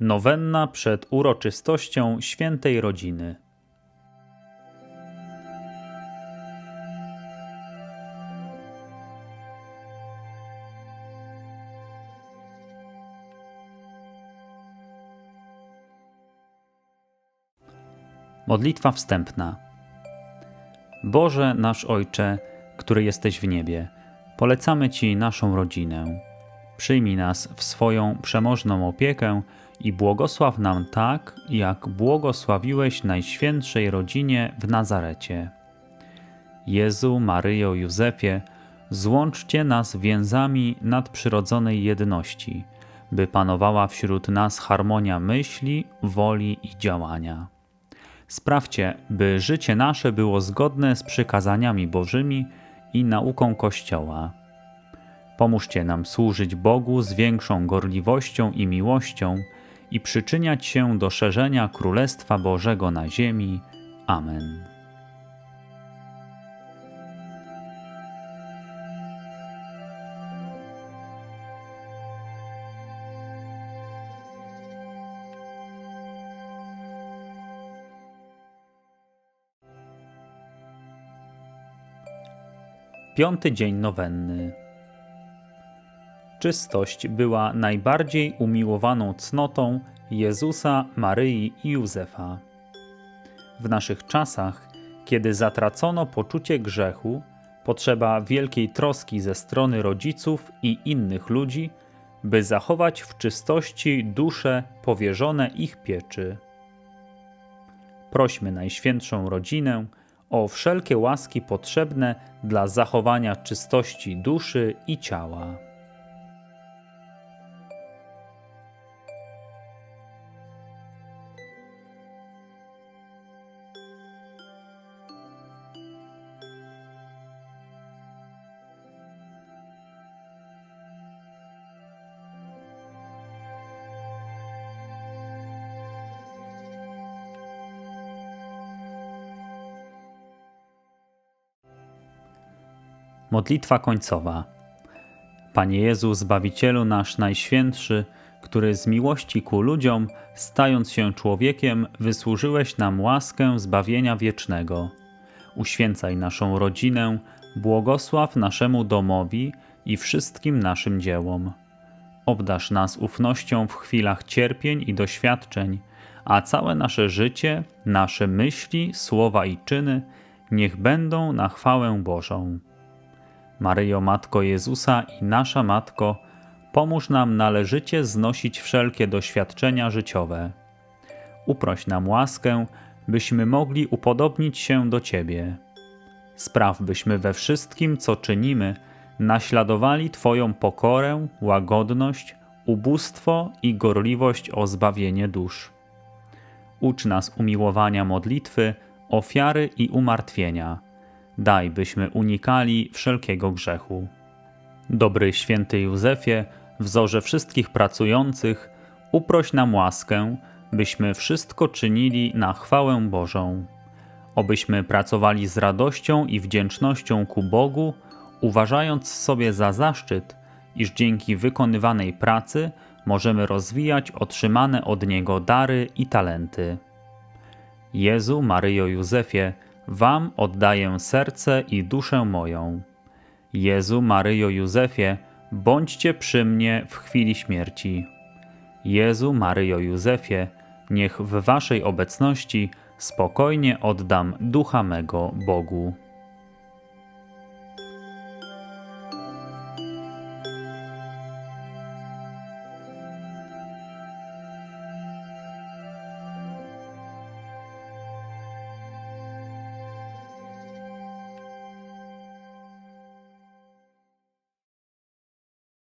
Nowenna przed uroczystością świętej rodziny. Modlitwa wstępna. Boże nasz Ojcze, który jesteś w niebie, polecamy Ci naszą rodzinę. Przyjmij nas w swoją przemożną opiekę i błogosław nam tak, jak błogosławiłeś Najświętszej rodzinie w Nazarecie. Jezu, Maryjo, Józefie, złączcie nas więzami nadprzyrodzonej jedności, by panowała wśród nas harmonia myśli, woli i działania. Sprawcie, by życie nasze było zgodne z przykazaniami Bożymi i nauką Kościoła. Pomóżcie nam służyć Bogu z większą gorliwością i miłością i przyczyniać się do szerzenia Królestwa Bożego na ziemi. Amen. Piąty dzień nowenny. Czystość była najbardziej umiłowaną cnotą Jezusa, Maryi i Józefa. W naszych czasach, kiedy zatracono poczucie grzechu, potrzeba wielkiej troski ze strony rodziców i innych ludzi, by zachować w czystości dusze powierzone ich pieczy. Prośmy Najświętszą Rodzinę o wszelkie łaski potrzebne dla zachowania czystości duszy i ciała. Modlitwa końcowa. Panie Jezu, Zbawicielu nasz Najświętszy, który z miłości ku ludziom, stając się człowiekiem, wysłużyłeś nam łaskę zbawienia wiecznego. Uświęcaj naszą rodzinę, błogosław naszemu domowi i wszystkim naszym dziełom. Obdasz nas ufnością w chwilach cierpień i doświadczeń, a całe nasze życie, nasze myśli, słowa i czyny niech będą na chwałę Bożą. Maryjo, Matko Jezusa i nasza Matko, pomóż nam należycie znosić wszelkie doświadczenia życiowe. Uproś nam łaskę, byśmy mogli upodobnić się do Ciebie. Spraw, byśmy we wszystkim, co czynimy, naśladowali Twoją pokorę, łagodność, ubóstwo i gorliwość o zbawienie dusz. Ucz nas umiłowania modlitwy, ofiary i umartwienia – daj, byśmy unikali wszelkiego grzechu. Dobry święty Józefie, wzorze wszystkich pracujących, uproś nam łaskę, byśmy wszystko czynili na chwałę Bożą. Obyśmy pracowali z radością i wdzięcznością ku Bogu, uważając sobie za zaszczyt, iż dzięki wykonywanej pracy możemy rozwijać otrzymane od Niego dary i talenty. Jezu, Maryjo, Józefie, Wam oddaję serce i duszę moją. Jezu, Maryjo, Józefie, bądźcie przy mnie w chwili śmierci. Jezu, Maryjo, Józefie, niech w Waszej obecności spokojnie oddam ducha mego Bogu.